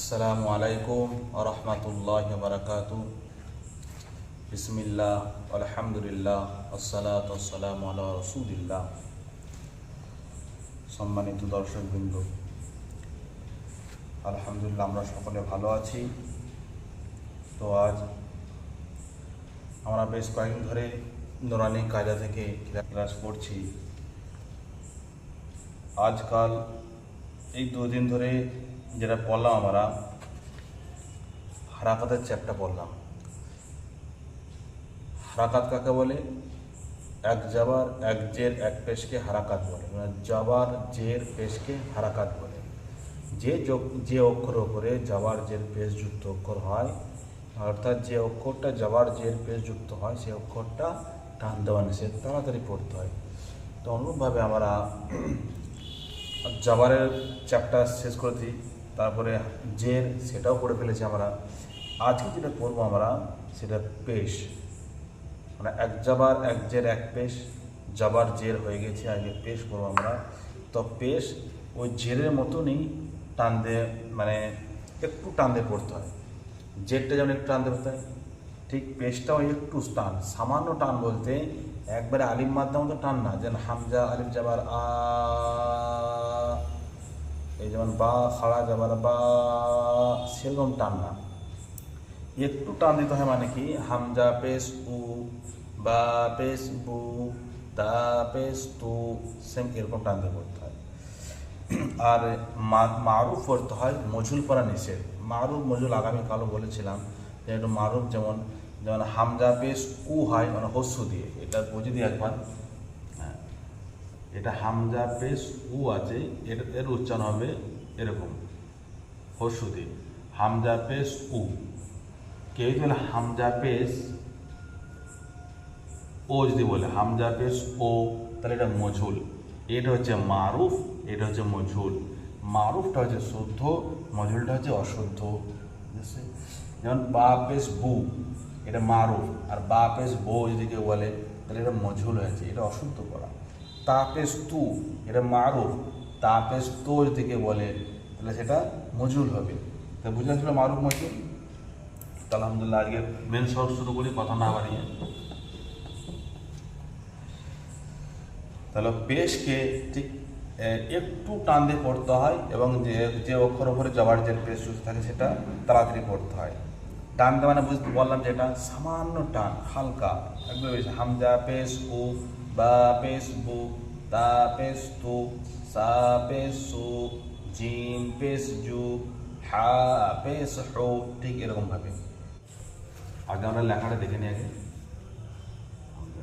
আসসালামু আলাইকুম আরহামতুল্লাহ বারকাত বিসমিল্লাহ, আলহামদুলিল্লাহ, আসসালাত আসসালাম আল্লাহ রসুলিল্লাহ। সম্মানিত দর্শকবৃন্দ, আলহামদুলিল্লাহ আমরা সকলে ভালো আছি। তো আজ আমরা বেশ কয়েকদিন ধরে নোরানি কায়দা থেকে ক্লাস করছি। আজকাল এই দুদিন ধরে যেটা পড়লাম আমরা, হারাকাতের চ্যাপ্টার পড়লাম। হারাকাত কাকে বলে? এক জাবার এক জের এক পেশকে হারাকাত বলে। মানে জাবার জের পেশকে হারাকাত বলে। যে যে অক্ষর ওপরে জাবার জের পেশ যুক্ত অক্ষর হয়, অর্থাৎ যে অক্ষরটা জাবার জের পেশ যুক্ত হয়, সেই অক্ষরটা টান দেওয়া নিষেধ। তাড়াতাড়ি পড়তে হয়। তো অনুরূপভাবে আমরা জাবারের চ্যাপ্টার শেষ করে দিই। তারপরে জের, সেটাও পড়ে ফেলেছি আমরা। আজকে যেটা পড়ব আমরা, সেটা পেশ। মানে এক জাবার এক জের, এক পেশ। জাবার জের হয়ে গেছে আগে পেশ করব আমরা। তো পেশ ওই জেরের মতনই টান দিয়ে মানে একটু টান দিয়ে পড়তে হয়। জেরটা যেমন একটু টান দিয়ে পড়তে হয়, ঠিক পেশটাও একটু টান, সামান্য টান বলতে একবারে আলিম মাধ্যম টান না, যেন হামজা আলিম জাবার, আ এই যেমন বা, খাড়া যাবার বা, সেরকম টান না। একটু টান দিতে হয় মানে কি, হামজা পেস উ, বা পেস বু, তা পেস তু, সেম এরকম টান দিয়ে পড়তে হয়। আর মারুফ পড়তে হয় মজুল পড়া নিষেধ। মারুফ, মজুল আগামীকালও বলেছিলাম যে একটু মারুফ যেমন যেমন হামজা পেস উ হয় মানে হস্যু দিয়ে, এটা বুঝে দিই একবার। এটা হামজা পেশ উ আছে, এর এর উচ্চারণ হবে এরকম দিয়ে হামজা পেশ উ। কেউ যদি হামজা পেশ ও যদি বলে, হামজা পেশ ও, তাহলে এটা মঝুল এটা হচ্ছে মারুফ, এটা হচ্ছে মঝুল মারুফটা হচ্ছে শুদ্ধ মঝুলটা হচ্ছে অশুদ্ধ। যেমন বা পেশ বু, এটা মারুফ। আর বা পেশ বো যদি কেউ বলে, তাহলে এটা মঝুল হয়েছে, এটা অশুদ্ধ করা। তাপেস তু এটা মারুফ। তাপেস তো যদি বলে, তাহলে সেটা মজুল হবে। তা বুঝে আসলে মারুফ মজুল? তো আলহামদুলিল্লাহ আজকে মেন শর্ট শুরু করি কথা না বাড়িয়ে। তাহলে পেশকে ঠিক একটু টান দিয়ে পড়তে হয় এবং যে যে অক্ষর ওপরে যাবার যে পেশ যুক্ত থাকে সেটা তাড়াতাড়ি পড়তে হয়। টান দেওয়া মানে বুঝতে বললাম যে এটা সামান্য টান, হালকা। একদম হামজা, পেশ উ বা পেশ বু তা পেশ তু সাপেশ সু জিম পেস জু হা পেস হো ঠিক এরকমভাবে আগে আমরা লেখাটা দেখে নিই আগে। Hamza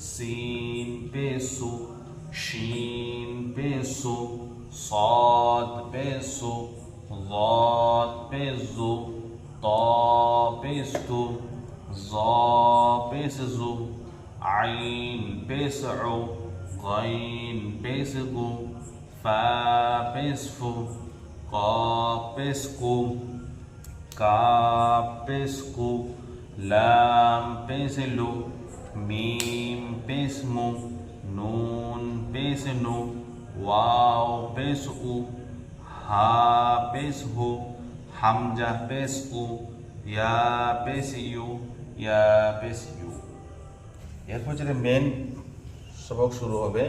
Sin peso, Shin peso, Sod peso, Zod peso, To pesto, Zo peso, Ain peso, Gain peso, Fa pesfo, Ka pesco, Ka pesco, Lam peselo, মিম পেসমু নুন পেসনু ওয়াও পেসউ হা পেসহু হামজা পেসউ ইয়া পেসিউ ইয়া পেসিউ এরপর যেটা মেন সবক শুরু হবে,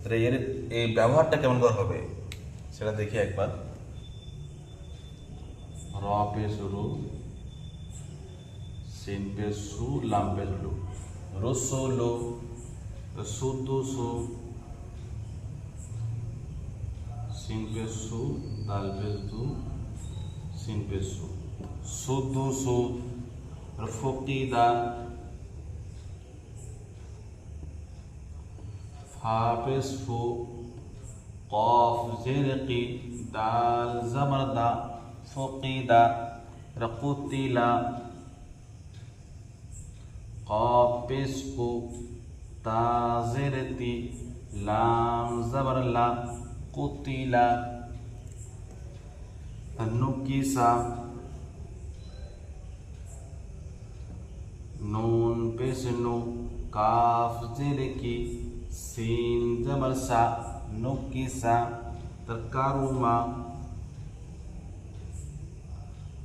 তাহলে এর এই ব্যবহারটা কেমন করে হবে, সেটা দেখি একবার। র পে শুরু। sin pe su lampe lu rosso lu su tu su sin pe su dal pe tu sin pe su su tu su rafuqi da fa pe su قاف زرقی دال زمردہ فقیدہ رقوتیلا قاپس کو تازرتی لام زبر لا قتلا نکسا نون پس نو کاف زیر کی سین زبر سا نکسا ترکارو ما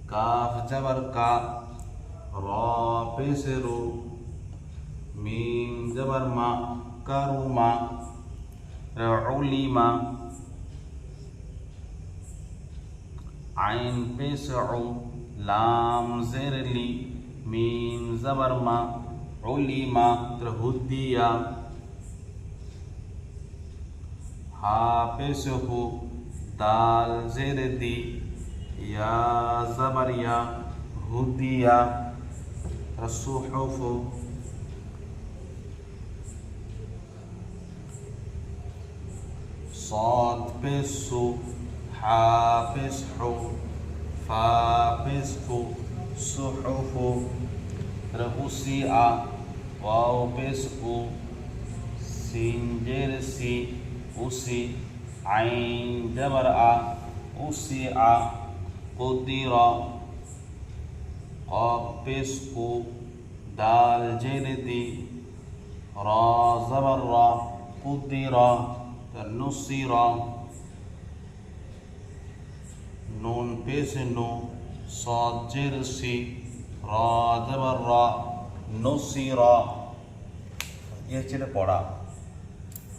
کاف زبر کا را پس رو ميم زبر ما كرما علما عين بسع لام زر لي ميم زبر ما علما ترهديا ها بسه دال زر دي یا زبر یا ہدیہ رسوحوفو صاد بسو حافظحو فافزحو صحفو رهسيا واو بسو سنجرسي أسي عين جبرأ أسيع قدر قاب بسكو دال جلدي را زبر قدر नुसिरा नून पे से नो साजिर सी रा जबर रा नुसिरा ये হচ্ছে পড়া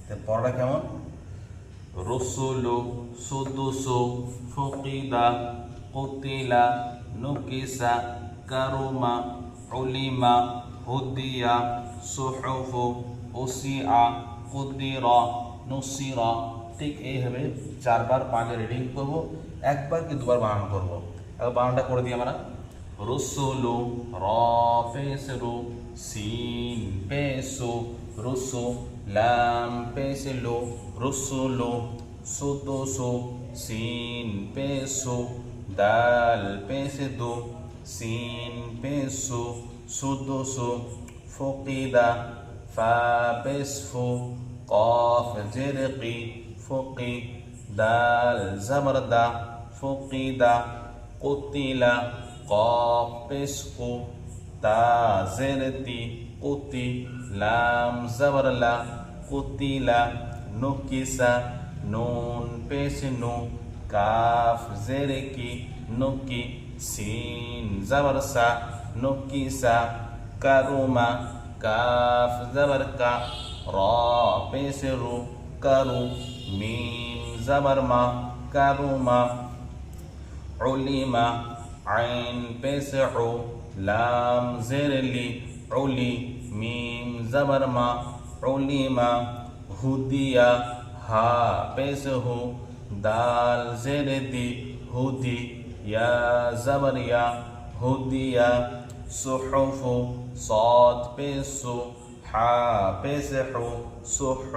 তো পড়াটা কেমন রসুলু সুদুসু ফুকিদা কুতিলা নুকিসা কারুমা উলিমা হুদিয়া সুহুফু উসিআ কুদিরা নুসিরা ঠিক এইভাবে চারবার পাঁচে রিডিং করব, একবার কি দুবার বানানো করব। একবার বানানটা করে দিই আমরা। রসুলু র পেসরু সিন পেসু, রুসু লাম পেসলু, রসুলু সুদুসু সিন পেসু, দাল পেসদু সিন পেসু, সুদুসু ফকিদা ফা পেসফু কফ জের কি ফকি দাল জবরদা ফকিদা কুতিলা কফ পেসকু তা জের তি কুতি লাম জবরলা কুতিলা নুকিসা নুন পেশ কাফ জের কি নুকি সিন জবরসা নুকিসা কারুমা কাফ জবর কা را پے رو کرو میم زبر ما کرو ما علم عین پے عو لام زیر لی علی میم زبر ما علم ہدیا ہا پیس ہو دال زیر دی ہدی یا زبر یا ہدیا صحف صاد پہ سو حابسح صح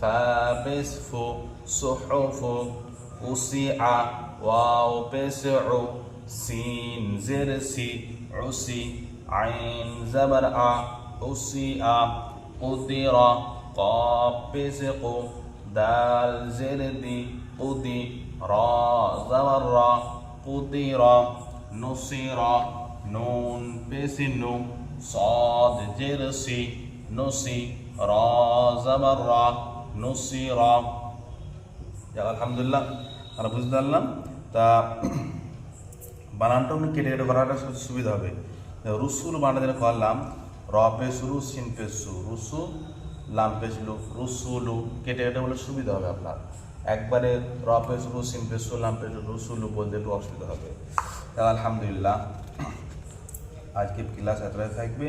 فابسف صحف وسع واو بسع سين زرسي عسي عين زبرع أسيء قدر قاب بسق دال زردي قدي را زبر قدر نصير نون بسن صاد جرسي নসি র জাবার র নসি র। আলহামদুলিল্লাহ আমরা বুঝতে পারলাম। তা বানানটা আপনি কেটে কেটে করাটা সুবিধা হবে। রুসুল বানাতে করলাম, র পেসুরু সিম পেসু রুসু, লাম পেসলু রুসুলু কেটে কেটে বলে সুবিধা হবে আপনার। একবারে র পেসুরু সিম পেসু লাম পেসু রুসুলু বলতে একটু অসুবিধা হবে। আলহামদুলিল্লাহ, আজকে ক্লাস এতটাই থাকবে।